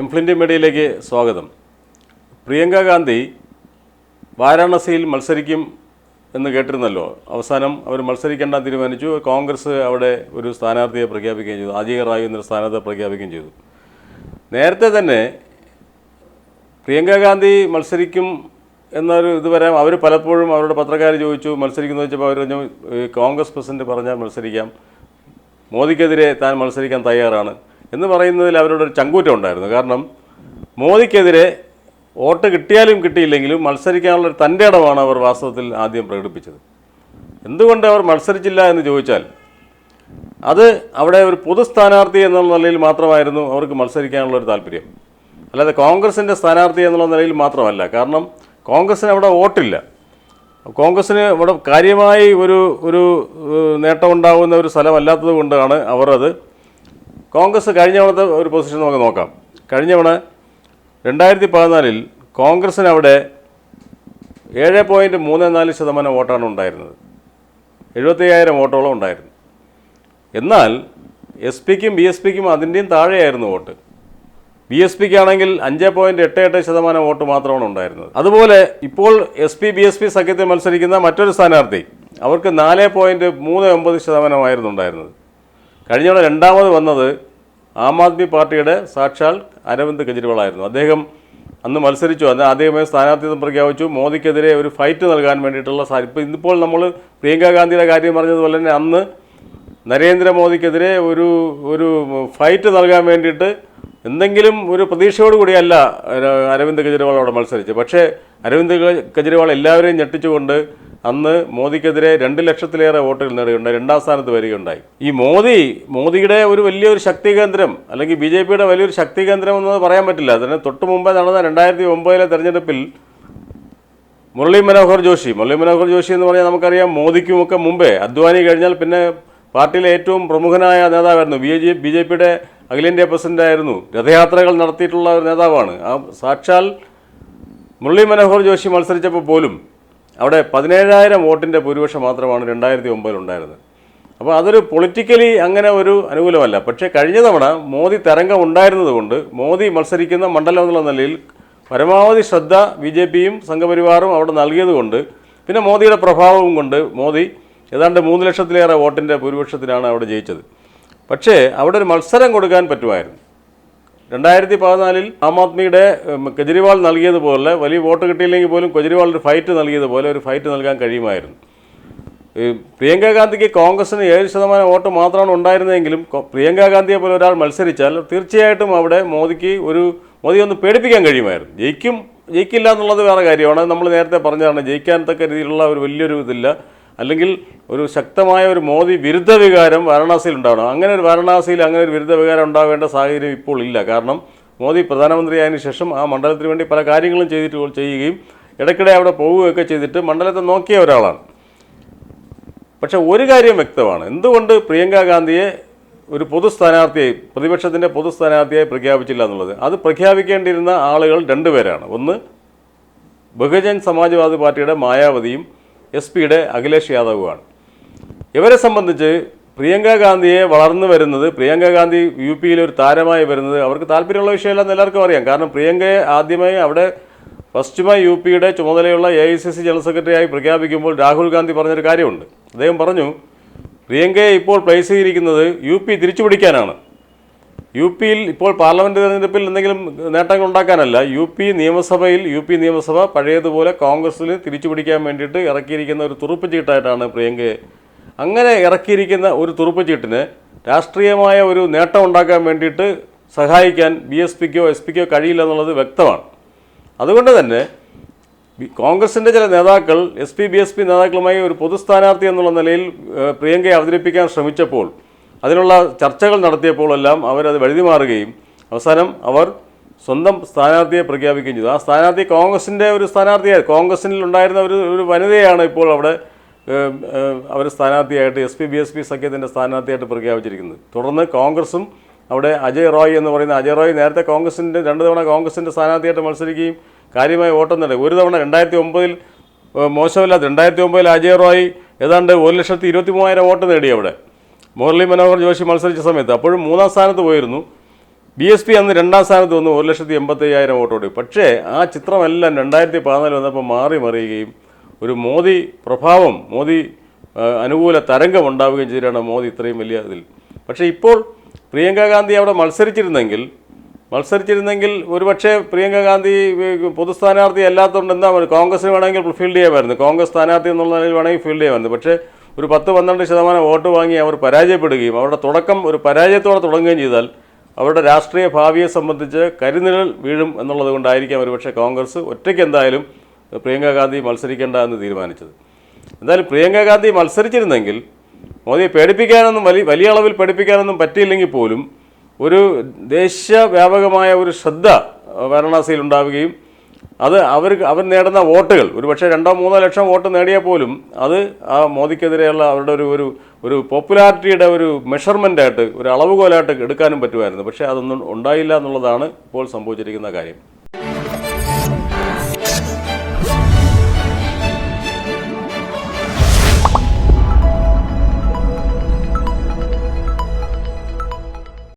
എംഫ്ലിന്റ് മീഡിയയിലേക്ക് സ്വാഗതം. പ്രിയങ്ക ഗാന്ധി വാരാണസിയിൽ മത്സരിക്കും എന്ന് കേട്ടിരുന്നല്ലോ. അവസാനം അവർ മത്സരിക്കേണ്ട തീരുമാനിച്ചു. കോൺഗ്രസ് അവിടെ ഒരു സ്ഥാനാർത്ഥിയെ പ്രഖ്യാപിക്കുകയും ചെയ്തു. അജയ് റായ് എന്നൊരു സ്ഥാനാർത്ഥിയെ പ്രഖ്യാപിക്കുകയും ചെയ്തു. നേരത്തെ തന്നെ പ്രിയങ്ക ഗാന്ധി മത്സരിക്കും എന്നൊരു ഇത് വരാം അവർ പലപ്പോഴും അവരുടെ പത്രക്കാർ ചോദിച്ചു മത്സരിക്കുന്നു വെച്ചപ്പോൾ അവർ പറഞ്ഞു കോൺഗ്രസ് പ്രസിഡന്റ് പറഞ്ഞാൽ മത്സരിക്കാം. മോദിക്കെതിരെ താൻ മത്സരിക്കാൻ തയ്യാറാണ്. എന്ന് പറയുന്നതിൽ അവരോടൊരു ചങ്കൂറ്റം ഉണ്ടായിരുന്നു. കാരണം മോദിക്കെതിരെ വോട്ട് കിട്ടിയാലും കിട്ടിയില്ലെങ്കിലും മത്സരിക്കാനുള്ള ഒരു തന്റെ ഇടമാണ് അവർ വാസ്തവത്തിൽ ആദ്യം പ്രകടിപ്പിച്ചത്. എന്തുകൊണ്ട് അവർ മത്സരിച്ചില്ല എന്ന് ചോദിച്ചാൽ അത് അവിടെ ഒരു പൊതു സ്ഥാനാർത്ഥി എന്നുള്ള നിലയിൽ മാത്രമായിരുന്നു അവർക്ക് മത്സരിക്കാനുള്ള ഒരു താല്പര്യം. അല്ലാതെ കോൺഗ്രസിന്റെ സ്ഥാനാർത്ഥി എന്നുള്ള നിലയിൽ മാത്രമല്ല. കാരണം കോൺഗ്രസ്സിന് അവിടെ വോട്ടില്ല. കോൺഗ്രസ്സിന് ഇവിടെ കാര്യമായി ഒരു ഒരു നേട്ടമുണ്ടാകുന്ന നേട്ടം ഒരു സ്ഥലമല്ലാത്തത് കൊണ്ടാണ് അവർ അത് കോൺഗ്രസ് കഴിഞ്ഞ തവണത്തെ ഒരു പൊസിഷൻ നമുക്ക് നോക്കാം. കഴിഞ്ഞ തവണ രണ്ടായിരത്തി പതിനാലിൽ കോൺഗ്രസിന് അവിടെ ഏഴ് പോയിന്റ് മൂന്ന് നാല് ശതമാനം വോട്ടാണ് ഉണ്ടായിരുന്നത്. എഴുപത്തയ്യായിരം വോട്ടോളം ഉണ്ടായിരുന്നു. എന്നാൽ എസ് പിക്കും ബി എസ് പിക്കും അതിന്റെയും താഴെയായിരുന്നു വോട്ട്. ബി എസ് പിക്ക് ആണെങ്കിൽ അഞ്ച് പോയിന്റ് എട്ട് എട്ട് ശതമാനം വോട്ട് മാത്രമാണ് ഉണ്ടായിരുന്നത്. അതുപോലെ ഇപ്പോൾ S P B S P സഖ്യത്തിൽ മത്സരിക്കുന്ന മറ്റൊരു സ്ഥാനാർത്ഥി അവർക്ക് നാല് പോയിന്റ് മൂന്ന് ഒമ്പത് ശതമാനമായിരുന്നു ഉണ്ടായിരുന്നത്. കഴിഞ്ഞ രണ്ടാമത് വന്നത് ആം ആദ്മി പാർട്ടിയുടെ സാക്ഷാൽ അരവിന്ദ് കെജ്രിവാളായിരുന്നു അദ്ദേഹം അന്ന് മത്സരിച്ചു. അന്ന് ആദ്യമേ സ്ഥാനാർത്ഥിത്വം പ്രഖ്യാപിച്ചു. മോദിക്കെതിരെ ഒരു ഫൈറ്റ് നൽകാൻ വേണ്ടിയിട്ടുള്ള സാധ്യത ഇപ്പോൾ ഇന്നിപ്പോൾ നമ്മൾ പ്രിയങ്ക ഗാന്ധിയുടെ കാര്യം പറഞ്ഞതുപോലെ തന്നെ അന്ന് നരേന്ദ്രമോദിക്കെതിരെ ഒരു ഒരു ഫൈറ്റ് നൽകാൻ വേണ്ടിയിട്ട് എന്തെങ്കിലും ഒരു പ്രതീക്ഷയോട് കൂടിയല്ല അരവിന്ദ് കെജ്രിവാൾ അവിടെ പക്ഷേ അരവിന്ദ് കെജ്രിവാൾ എല്ലാവരെയും ഞെട്ടിച്ചുകൊണ്ട് അന്ന് മോദിക്കെതിരെ രണ്ട് ലക്ഷത്തിലേറെ വോട്ടുകൾ നേടുകയുണ്ടായി. രണ്ടാം സ്ഥാനത്ത് വരികയുണ്ടായി. ഈ മോദി മോദിയുടെ ഒരു വലിയൊരു ശക്തി കേന്ദ്രം അല്ലെങ്കിൽ ബി ജെ പിയുടെ വലിയൊരു ശക്തി കേന്ദ്രം എന്ന് പറയാൻ പറ്റില്ല. അതിന് തൊട്ട് മുമ്പേ നടന്ന രണ്ടായിരത്തി ഒമ്പതിലെ തെരഞ്ഞെടുപ്പിൽ മുരളി മനോഹർ ജോഷി മുരളി മനോഹർ ജോഷി എന്ന് പറഞ്ഞാൽ നമുക്കറിയാം മോദിക്കുമൊക്കെ മുമ്പേ അദ്വാനി കഴിഞ്ഞാൽ പിന്നെ പാർട്ടിയിലെ ഏറ്റവും പ്രമുഖനായ നേതാവായിരുന്നു. ബി ജെ ബി ജെ പിയുടെ അഖിലേന്ത്യാ പ്രസിഡന്റായിരുന്നു രഥയാത്രകൾ നടത്തിയിട്ടുള്ള ഒരു നേതാവാണ്. ആ സാക്ഷാൽ മുരളി മനോഹർ ജോഷി മത്സരിച്ചപ്പോൾ പോലും അവിടെ പതിനേഴായിരം വോട്ടിന്റെ ഭൂരിപക്ഷം മാത്രമാണ് രണ്ടായിരത്തി ഒമ്പതിൽ ഉണ്ടായിരുന്നത്. അപ്പോൾ അതൊരു പൊളിറ്റിക്കലി അങ്ങനെ ഒരു അനുകൂലമല്ല. പക്ഷേ കഴിഞ്ഞ തവണ മോദി തരംഗം ഉണ്ടായിരുന്നതുകൊണ്ട് മോദി മത്സരിക്കുന്ന മണ്ഡലം എന്നുള്ള നിലയിൽ പരമാവധി ശ്രദ്ധ ബി ജെ പിയും സംഘപരിവാറും അവിടെ നൽകിയതുകൊണ്ട് പിന്നെ മോദിയുടെ പ്രഭാവവും കൊണ്ട് മോദി ഏതാണ്ട് മൂന്ന് ലക്ഷത്തിലേറെ വോട്ടിന്റെ ഭൂരിപക്ഷത്തിലാണ് അവിടെ ജയിച്ചത്. പക്ഷേ അവിടെ ഒരു മത്സരം കൊടുക്കാൻ പറ്റുമായിരുന്നു. രണ്ടായിരത്തി പതിനാലിൽ ആം ആദ്മിയുടെ കെജ്രിവാൾ നൽകിയതുപോലെ വലിയ വോട്ട് കിട്ടിയില്ലെങ്കിൽ പോലും കെജ്രിവാൾ ഒരു ഫൈറ്റ് നൽകിയതുപോലെ ഒരു ഫൈറ്റ് നൽകാൻ കഴിയുമായിരുന്നു. പ്രിയങ്ക ഗാന്ധിക്ക് കോൺഗ്രസിന് ഏഴ് ശതമാനം വോട്ട് മാത്രമാണ് ഉണ്ടായിരുന്നതെങ്കിലും പ്രിയങ്ക ഗാന്ധിയെ പോലെ ഒരാൾ മത്സരിച്ചാൽ തീർച്ചയായിട്ടും അവിടെ മോദിക്ക് ഒരു മോദി ഒന്ന് പേടിപ്പിക്കാൻ കഴിയുമായിരുന്നു. ജയിക്കും ജയിക്കില്ല എന്നുള്ളത് വേറെ കാര്യമാണ്. നമ്മൾ നേരത്തെ പറഞ്ഞതാണ് ജയിക്കാൻ തക്ക രീതിയിലുള്ള ഒരു വലിയൊരു ഇതില്ല. അല്ലെങ്കിൽ ഒരു ശക്തമായ ഒരു മോദി വിരുദ്ധ വികാരം വാരണാസിയിൽ ഉണ്ടാവണം അങ്ങനെ ഒരു വാരണാസിയിൽ അങ്ങനെ ഒരു വിരുദ്ധ വികാരം ഉണ്ടാവേണ്ട സാഹചര്യം ഇപ്പോൾ ഇല്ല. കാരണം മോദി പ്രധാനമന്ത്രിയായതിനു ശേഷം ആ മണ്ഡലത്തിന് വേണ്ടി പല കാര്യങ്ങളും ചെയ്തിട്ട് ചെയ്യുകയും ഇടയ്ക്കിടെ അവിടെ പോവുകയൊക്കെ ചെയ്തിട്ട് മണ്ഡലത്തെ നോക്കിയ ഒരാളാണ്. പക്ഷെ ഒരു കാര്യം വ്യക്തമാണ്. എന്തുകൊണ്ട് പ്രിയങ്ക ഗാന്ധിയെ ഒരു പൊതു സ്ഥാനാർത്ഥിയായി പ്രതിപക്ഷത്തിന്റെ പൊതു സ്ഥാനാർത്ഥിയായി പ്രഖ്യാപിച്ചില്ല എന്നുള്ളത്? അത് പ്രഖ്യാപിക്കേണ്ടിയിരുന്ന ആളുകൾ രണ്ടുപേരാണ്. ഒന്ന് ബഹുജൻ സമാജ്വാദി പാർട്ടിയുടെ മായാവതിയും എസ് പിയുടെ അഖിലേഷ് യാദവുമാണ്. ഇവരെ സംബന്ധിച്ച് പ്രിയങ്ക ഗാന്ധിയെ വളർന്നു വരുന്നത് പ്രിയങ്ക ഗാന്ധി യു പിയിൽ ഒരു താരമായി വരുന്നത് അവർക്ക് താല്പര്യമുള്ള വിഷയമല്ലെന്ന് എല്ലാവർക്കും അറിയാം. കാരണം പ്രിയങ്കയെ ആദ്യമായി അവിടെ പശ്ചിമ യു പിയുടെ ചുമതലയുള്ള A I C C general സെക്രട്ടറിയായി പ്രഖ്യാപിക്കുമ്പോൾ രാഹുൽ ഗാന്ധി പറഞ്ഞൊരു കാര്യമുണ്ട്. അദ്ദേഹം പറഞ്ഞു പ്രിയങ്കയെ ഇപ്പോൾ പ്ലേസ് ചെയ്തിരിക്കുന്നത് യു പി തിരിച്ചുപിടിക്കാനാണ്. യു പിയിൽ ഇപ്പോൾ പാർലമെന്റ് തെരഞ്ഞെടുപ്പിൽ എന്തെങ്കിലും നേട്ടങ്ങൾ ഉണ്ടാക്കാനല്ല യു പി നിയമസഭയിൽ യു പി നിയമസഭ പഴയതുപോലെ കോൺഗ്രസ്സിൽ തിരിച്ചു പിടിക്കാൻ വേണ്ടിയിട്ട് ഇറക്കിയിരിക്കുന്ന ഒരു തുറുപ്പ് ചീട്ടായിട്ടാണ് പ്രിയങ്കയെ അങ്ങനെ ഇറക്കിയിരിക്കുന്ന ഒരു തുറുപ്പ് ചീട്ടിന് രാഷ്ട്രീയമായ ഒരു നേട്ടം ഉണ്ടാക്കാൻ വേണ്ടിയിട്ട് സഹായിക്കാൻ ബി എസ് പിക്കോ എസ് പിക്കോ കഴിയില്ല എന്നുള്ളത് വ്യക്തമാണ്. അതുകൊണ്ട് തന്നെ കോൺഗ്രസിന്റെ ചില നേതാക്കൾ S P B S P നേതാക്കളുമായി ഒരു പൊതു സ്ഥാനാർത്ഥി എന്നുള്ള നിലയിൽ പ്രിയങ്കയെ അവതരിപ്പിക്കാൻ ശ്രമിച്ചപ്പോൾ അതിനുള്ള ചർച്ചകൾ നടത്തിയപ്പോഴെല്ലാം അവരത് വഴുതി മാറുകയും അവസാനം അവർ സ്വന്തം സ്ഥാനാർത്ഥിയെ പ്രഖ്യാപിക്കുകയും ചെയ്തു. ആ സ്ഥാനാർത്ഥി കോൺഗ്രസിന്റെ ഒരു സ്ഥാനാർത്ഥിയായി. കോൺഗ്രസിൽ ഉണ്ടായിരുന്ന ഒരു ഒരു വനിതയാണ് ഇപ്പോൾ അവിടെ അവർ സ്ഥാനാർത്ഥിയായിട്ട് S P B S P സഖ്യത്തിന്റെ സ്ഥാനാർത്ഥിയായിട്ട് പ്രഖ്യാപിച്ചിരിക്കുന്നത്. തുടർന്ന് കോൺഗ്രസും അവിടെ അജയ് റോയ് എന്ന് പറയുന്ന അജയ് റോയ് നേരത്തെ കോൺഗ്രസിന്റെ രണ്ട് തവണ കോൺഗ്രസിന്റെ സ്ഥാനാർത്ഥിയായിട്ട് മത്സരിക്കുകയും കാര്യമായ വോട്ടം നേടി ഒരു തവണ രണ്ടായിരത്തി ഒമ്പതിൽ മോശമില്ലാത്ത രണ്ടായിരത്തി ഒമ്പതിൽ അജയ് റോയ് ഏതാണ്ട് ഒരു ലക്ഷത്തി ഇരുപത്തി മൂവായിരം വോട്ട് നേടി അവിടെ. മുരളി മനോഹർ ജോഷി മത്സരിച്ച സമയത്ത് അപ്പോഴും മൂന്നാം സ്ഥാനത്ത് പോയിരുന്നു. ബി എസ് പി അന്ന് രണ്ടാം സ്ഥാനത്ത് വന്നു ഒരു ലക്ഷത്തി എൺപത്തി അയ്യായിരം വോട്ടോടി. പക്ഷേ ആ ചിത്രമെല്ലാം രണ്ടായിരത്തി പതിനാല് വന്നപ്പോൾ മാറി മറിയുകയും ഒരു മോദി പ്രഭാവം മോദി അനുകൂല തരംഗം ഉണ്ടാവുകയും ചെയ്തിട്ടാണ് മോദി ഇത്രയും വലിയ ഇതിൽ. പക്ഷേ ഇപ്പോൾ പ്രിയങ്ക ഗാന്ധി അവിടെ മത്സരിച്ചിരുന്നെങ്കിൽ മത്സരിച്ചിരുന്നെങ്കിൽ ഒരുപക്ഷെ പ്രിയങ്ക ഗാന്ധി പൊതുസ്ഥാനാർത്ഥി പൊതു സ്ഥാനാർത്ഥി അല്ലാത്തതുകൊണ്ട് എന്താ പറയുക? കോൺഗ്രസിന് വേണമെങ്കിൽ ഫീൽഡ് ചെയ്യാമായിരുന്നു. കോൺഗ്രസ് സ്ഥാനാർത്ഥി എന്നുള്ള നിലയിൽ വേണമെങ്കിൽ ഫീൽഡ് ചെയ്യാമായിരുന്നു. പക്ഷേ ഒരു പത്ത് പന്ത്രണ്ട് ശതമാനം വോട്ട് വാങ്ങി അവർ പരാജയപ്പെടുകയും അവരുടെ തുടക്കം ഒരു പരാജയത്തോടെ തുടങ്ങുകയും ചെയ്താൽ അവരുടെ രാഷ്ട്രീയ ഭാവിയെ സംബന്ധിച്ച് കരുനിഴൽ വീഴും എന്നുള്ളത് കൊണ്ടായിരിക്കാം ഒരുപക്ഷെ കോൺഗ്രസ് ഒറ്റയ്ക്ക് എന്തായാലും പ്രിയങ്ക ഗാന്ധി മത്സരിക്കേണ്ട എന്ന് തീരുമാനിച്ചത്. എന്തായാലും പ്രിയങ്ക ഗാന്ധി മത്സരിച്ചിരുന്നെങ്കിൽ മോദിയെ പേടിപ്പിക്കാനൊന്നും വലിയ വലിയ അളവിൽ പഠിപ്പിക്കാനൊന്നും പറ്റിയില്ലെങ്കിൽ പോലും ഒരു ദേശവ്യാപകമായ ഒരു ശ്രദ്ധ വാരണാസിയിൽ ഉണ്ടാവുകയും അത് അവർ അവർ നേടുന്ന വോട്ടുകൾ ഒരു പക്ഷേ രണ്ടോ മൂന്നോ ലക്ഷം വോട്ട് നേടിയാൽ പോലും അത് ആ മോദിക്കെതിരെയുള്ള അവരുടെ ഒരു ഒരു ഒരു പോപ്പുലാരിറ്റിയുടെ ഒരു മെഷർമെന്റായിട്ട് ഒരു അളവുകോലായിട്ട് എടുക്കാനും പറ്റുമായിരുന്നു. പക്ഷേ അതൊന്നും ഉണ്ടായില്ല എന്നുള്ളതാണ് ഇപ്പോൾ സംഭവിച്ചിരിക്കുന്ന കാര്യം.